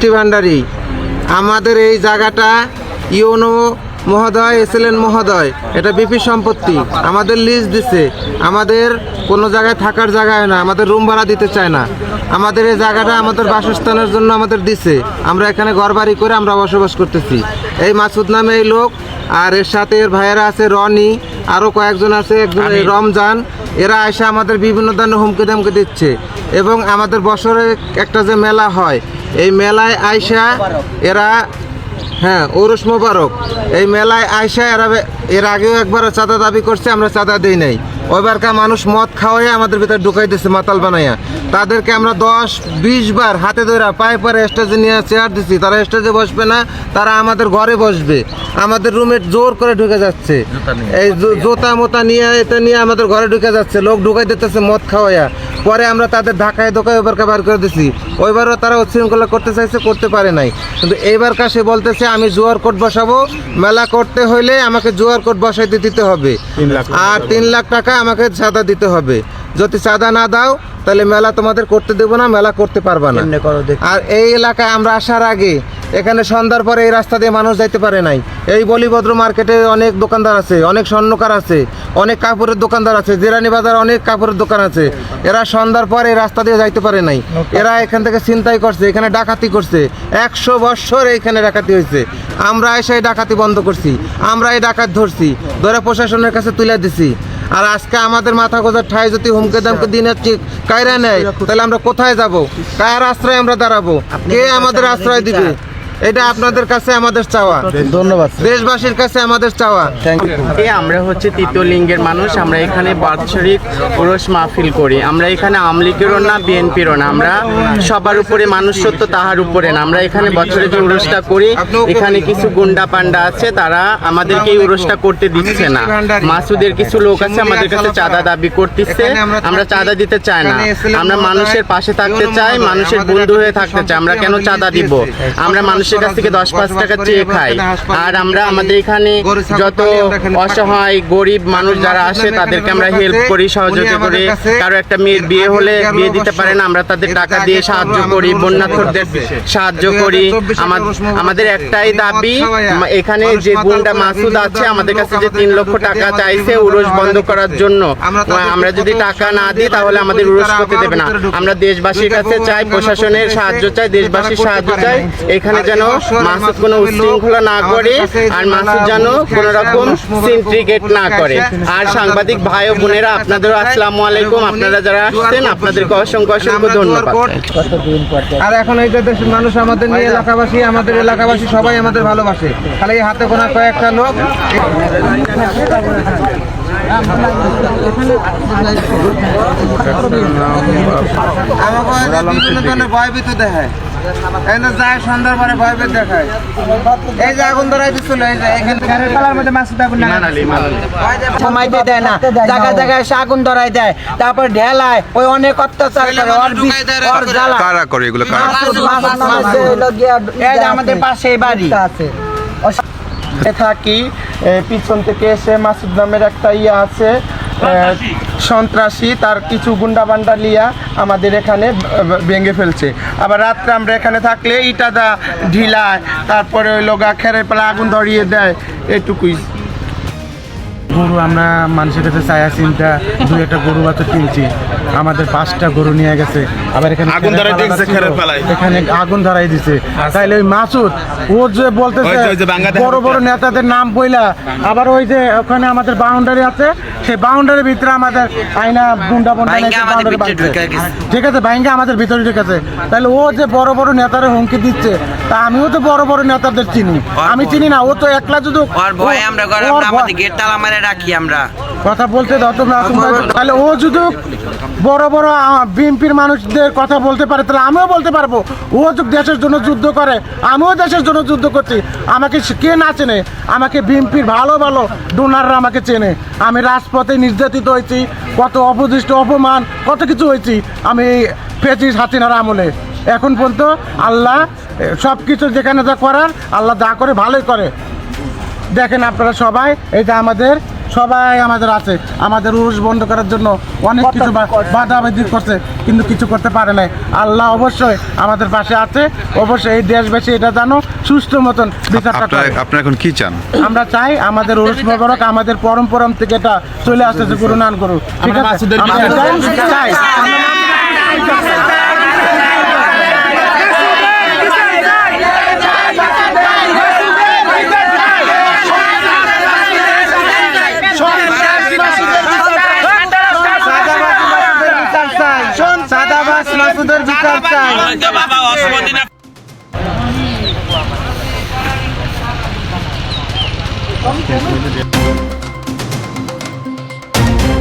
মিষ্টি ভান্ডারি। আমাদের এই জায়গাটা ইউনো মহোদয় এসএলএন মহোদয় এটা বিপি সম্পত্তি। আমাদের লিজ দিছে। আমাদের কোনো জায়গায় থাকার জায়গায় না আমাদের রুম ভাড়া দিতে চায় না। আমাদের এই জায়গাটা আমাদের বাসস্থানের জন্য আমাদের দিছে। আমরা এখানে ঘর বাড়ি করে আমরা বসবাস করতেছি। এই মাসুদ নামে এই লোক আর এর সাথে এর ভাইয়েরা আছে রনি আরও কয়েকজন আছে একজন রমজান। এরা এসে আমাদের বিভিন্ন ধরনের হুমকি দামকি দিচ্ছে। এবং আমাদের বছরে একটা যে মেলা হয় এই মেলায় আয়সা এরা হ্যাঁ ওরস মোবারক। এই মেলায় আয়সা এরা এর আগেও একবার চাঁদা দাবি করছে, আমরা চাঁদা দিই নাই। ওইবারকার মানুষ মদ খাওয়াই আমাদের ভিতরে ঢুকাই দিচ্ছে মাতাল বানাইয়া। তাদেরকে আমরা দশ বিশ বার হাতে ধরে পায়ে পায়ে স্টেজে নিয়ে চেয়ার দিচ্ছি তারা স্টেজে বসবে না তারা আমাদের ঘরে বসবে। আমাদের রুমে জোর করে ঢুকে যাচ্ছে। এই জোতা মোতা নিয়ে এটা নিয়ে আমাদের ঘরে ঢুকে যাচ্ছে। লোক ঢুকাই দিতেছে মদ খাওয়াইয়া। পরে আমরা তাদের ঢাকায় ধোকায় ওইবারকে বার করে দিছি। ওইবারও তারা উচ্ছৃঙ্খলা করতে চাইছে করতে পারে নাই। কিন্তু এইবারকার সে বলতেছে আমি জোয়ার কোট বসাবো। মেলা করতে হইলে আমাকে জোয়ার কোট বসাইতে দিতে হবে। আর তিন লাখ টাকা আমাকে চাঁদা দিতে হবে। যদি চাঁদা না দাও তাহলে মেলা তোমাদের করতে দেবো না মেলা করতে পারবা না। আর এই এলাকায় আমরা আসার আগে এখানে সন্ধ্যার পরে এই রাস্তা দিয়ে মানুষ যাইতে পারে নাই। এই বলিভদ্র মার্কেটে অনেক দোকানদার আছে অনেক স্বর্ণকার আছে অনেক কাপড়ের দোকানদার আছে জেরানি বাজার অনেক কাপড়ের দোকান আছে। এরা সন্ধ্যার পর এই রাস্তা দিয়ে যাইতে পারে নাই। এরা এখান থেকে চিন্তাই করছে এখানে ডাকাতি করছে। একশো বৎসর এইখানে ডাকাতি হয়েছে। আমরা এসে ডাকাতি বন্ধ করছি। আমরা এই ডাকাত ধরছি। ধরে প্রশাসনের কাছে তুলে দিছি। আর আজকে আমাদের মাথা গোজার ঠাই যদি হুমকে দামকে দিনের কায়রা নেয়, তাহলে আমরা কোথায় যাব? কার আশ্রয় আমরা দাঁড়াবো? কে আমাদের আশ্রয় দিবে? এটা আপনাদের কাছে আমাদের চাওয়া। ধন্যবাদ দেশবাসীর কাছে আমাদের চাওয়া। থ্যাংক ইউ এ আমরা হচ্ছে তৃতীয় লিঙ্গের মানুষ আমরা এখানে বাৎসরিক ওরস মাহফিল করি। আমরা এখানে আমলিগেরও না বিএনপিরও না। আমরা সবার উপরে মানুষ সত্য তাহার উপরে না। আমরা এখানে বছরে যে উরসটা করি এখানে কিছু গুন্ডা পান্ডা আছে তারা আমাদেরকে এই উরসটা করতে দিচ্ছে না। মাসুদের কিছু লোক আছে আমাদের কাছে চাঁদা দাবি করতেছে। আমরা চাঁদা দিতে চাই না। আমরা মানুষের পাশে থাকতে চাই মানুষের বন্ধু হয়ে থাকতে চাই। আমরা কেন চাঁদা দিব? আমরা মানুষের কাছ থেকে দশ পাঁচ টাকা চেয়ে খাই আর আমরা আমাদের এখানে যত অসহায় গরিব মানুষ যারা আসে তাদেরকে আমরা হেল্প করি সহযোগিতা করি। কারও একটা মেয়ের বিয়ে হলে বিয়ে দিতে পারে না আমরা তাদের টাকা দিয়ে সাহায্য করি বন্যার্থদের সাহায্য করি। আমাদের একটাই দাবি এখানে যে গুন্ডা মাসুদ আছে আমাদের কাছে যে তিন লক্ষ টাকা চাইছে উরস বন্ধ করার জন্য। আমরা যদি টাকা না দিই তাহলে আমাদের উরস করতে দেবে না আমরা দেশবাসীর কাছে চাই প্রশাসনের সাহায্য চাই দেশবাসীর সাহায্য চাই এখানে যেন মাসুদ কোনো উশৃঙ্খলা না করে আর মাসুদ যেন কোনো রকম সিন্ট্রিকেট না করে। আর সাংবাদিক ভাই ও বোনেরা আপনাদেরও আসসালামু আলাইকুম। আপনারা যারা আসছেন আপনাদেরকে অসংখ্য অসংখ্য ধন্যবাদ। আর এখন এই যে দেশের মানুষ আমাদের নিয়ে এলাকাবাসী আমাদের এলাকাবাসী সবাই আমাদের ভালোবাসে। খালি এই হাতে গোনা কয়েকটা লোক। আমাকে বিভিন্ন ভয়ভীত দেখায় এই যায় সন্ধ্যার পরে ভয়ভীত দেখায় এই যে আগুন ধরাই দিচ্ছিল এই যে এখানে কালার মধ্যে মাছ আগুন ইমান আলী ইমান আলী সময়তে দেয় না জায়গায় জায়গায় সে আগুন ধরাই দেয় তারপর ঢেলায় ওই অনেক অত্যাচার করে ওর জ্বালা কারা করে এগুলো কারা আমাদের পাশেই বাড়ি থাকি। পিছন থেকে এসে মাসুদ নামের একটা ইয়ে আছে সন্ত্রাসী। তার কিছু গুন্ডা বান্ডা লিয়া আমাদের এখানে ভেঙে ফেলছে। আবার রাত্রে আমরা এখানে থাকলে ইটা দা ঢিলায় তারপরে ওই লোগা খেরের পালা আগুন ধরিয়ে দেয় এটুকুই। গরু আমরা মানুষের কাছে চায়া চিন্তা দুই একটা গরু বাচ্চা কিনছি। আমাদের পাঁচটা গরু নিয়ে গেছে। আবার এখানে আগুন ধরাই দিয়েছে খেরের পালায়। এখানে আগুন ধরাই দিছে। তাইলে ওই মাসুদ ও যে বলতেছে বড় বড় নেতাদের নাম বইলা আবার ওই যে ওখানে আমাদের বাউন্ডারি আছে সেই বাউন্ডারির ভিতরে আমাদের আইনা গুন্ডা বন্ডা ঠিক আছে ভাইঙ্গা আমাদের ভিতরে ঠিক আছে তাহলে ও যে বড় বড় নেতারা হুমকি দিচ্ছে তা আমিও তো বড় বড় নেতাদের চিনি। আমি চিনি না ও তো একলা যদি ওর ভয়ে আমরা ওর আমাদের গেট তালা মারে রাখি আমরা। কথা বলতে দাও তোমরা তাহলে ও যদি বড় বড় বিএনপির মানুষদের কথা বলতে পারে তাহলে আমিও বলতে পারব। ও দেশের জন্য যুদ্ধ করে আমিও দেশের জন্য যুদ্ধ করছি। আমাকে কে না চেনে? আমাকে বিএনপির ভালো ভালো ডোনাররা আমাকে চেনে। আমি রাজপথে নির্যাতিত হয়েছি কত অপদৃষ্ট অপমান কত কিছু হয়েছি। আমি ফেঁচিস হাসিনার আমলে। এখন পর্যন্ত আল্লাহ সব কিছু যেখানে যা করার আল্লাহ যা করে ভালোই করে। দেখেন আপনারা সবাই এটা আমাদের সবাই আমাদের আছে। আমাদের উরুষ বন্ধ করার জন্য অনেক কিছু বা- বাধা বাধি করছে কিন্তু কিছু করতে পারে নাই। আল্লাহ অবশ্যই আমাদের পাশে আছে। অবশ্যই এই দেশবাসী এটা জানো সুস্থ মতন বিচারটা আপনারা এখন কি চান? আমরা চাই আমাদের উরুষ মোবারক আমাদের পরম্পরম থেকে এটা চলে আসতেছে গুরু নান গুরু। ঠিক আছে? আমরা চাই yan. Huwag ka babawas. Buti na. Thank you.